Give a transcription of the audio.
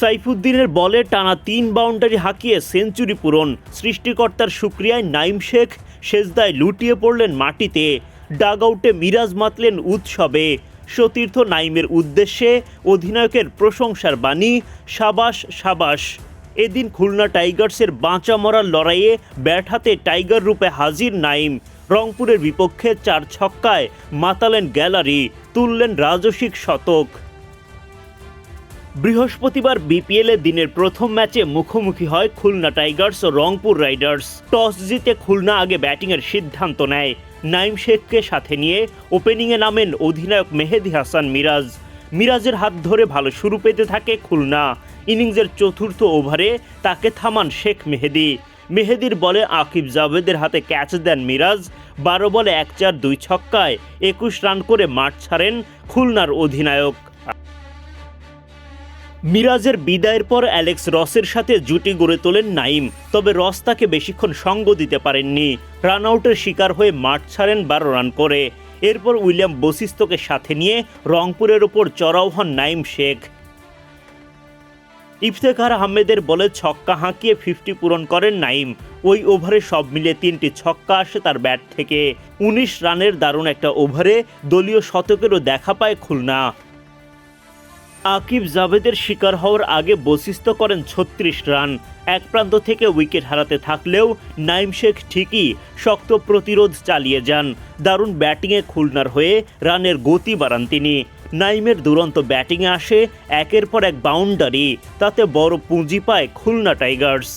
সাইফুদ্দিনের বলে টানা তিন বাউন্ডারি হাঁকিয়ে সেঞ্চুরি পূরণ। সৃষ্টিকর্তার সুক্রিয়ায় নাইম শেখ সেজদায় লুটিয়ে পড়লেন মাটিতে। ডাগ আউটে মিরাজ মাতলেন উৎসবে। সতীর্থ নাইমের উদ্দেশ্যে অধিনায়কের প্রশংসার বাণী, সাবাস সাবাস। এদিন খুলনা টাইগার্সের বাঁচা মরার লড়াইয়ে ব্যাট হাতে টাইগার রূপে হাজির নাইম। রংপুরের বিপক্ষে চার ছক্কায় মাতালেন গ্যালারি, তুললেন রাজসিক শতক। বৃহস্পতিবার বিপিএল দিনের প্রথম ম্যাচে মুখোমুখি হয় খুলনা টাইগার্স ও রংপুর রাইডার্স। টস জিতে খুলনা আগে ব্যাটিংয়ের সিদ্ধান্ত নেয়। নাইম শেখকে সাথে নিয়ে ওপেনিংয়ে নামেন অধিনায়ক মেহেদি হাসান মিরাজ। মিরাজের হাত ধরে ভালো শুরু পেতে থাকে খুলনা। ইনিংসের চতুর্থ ওভারে তাকে থামান শেখ মেহেদি। মেহেদির বলে আকিব জাভেদের হাতে ক্যাচ দেন মিরাজ। বারো বলে এক চার দুই ছক্কায় একুশ রান করে মাঠ ছাড়েন খুলনার অধিনায়ক। মিরাজের বিদায়ের পর অ্যালেক্স রসের সাথে জুটি গড়ে তোলেন নাইম, তবে রস তাকে বেশিক্ষণ সঙ্গ দিতে পারেননি। রান আউটের শিকার হয়ে মাঠ ছাড়েন বারো রান করে। এরপর উইলিয়াম বশিস্তকে সাথে নিয়ে রংপুরের ওপর চড়াও হন নাইম শেখ। ইফতেখার আহমেদের বলে ছক্কা হাঁকিয়ে ফিফটি পূরণ করেন নাইম। ওই ওভারে সব মিলিয়ে তিনটি ছক্কা আসে তার ব্যাট থেকে। উনিশ রানের দারুণ একটা ওভারে দলীয় শতকেরও দেখা পায় খুলনা। আকিব জাভেদের শিকার হওয়ার আগে বশিস্ত করেন ছত্রিশ রান। এক প্রান্ত থেকে উইকেট হারাতে থাকলেও নাইম শেখ ঠিকই শক্ত প্রতিরোধ চালিয়ে যান। দারুণ ব্যাটিংয়ে খুলনার হয়ে রানের গতি বাড়ান তিনি। নাইমের দুরন্ত ব্যাটিংয়ে আসে একের পর এক বাউন্ডারি, তাতে বড় পুঁজি পায় খুলনা টাইগার্স।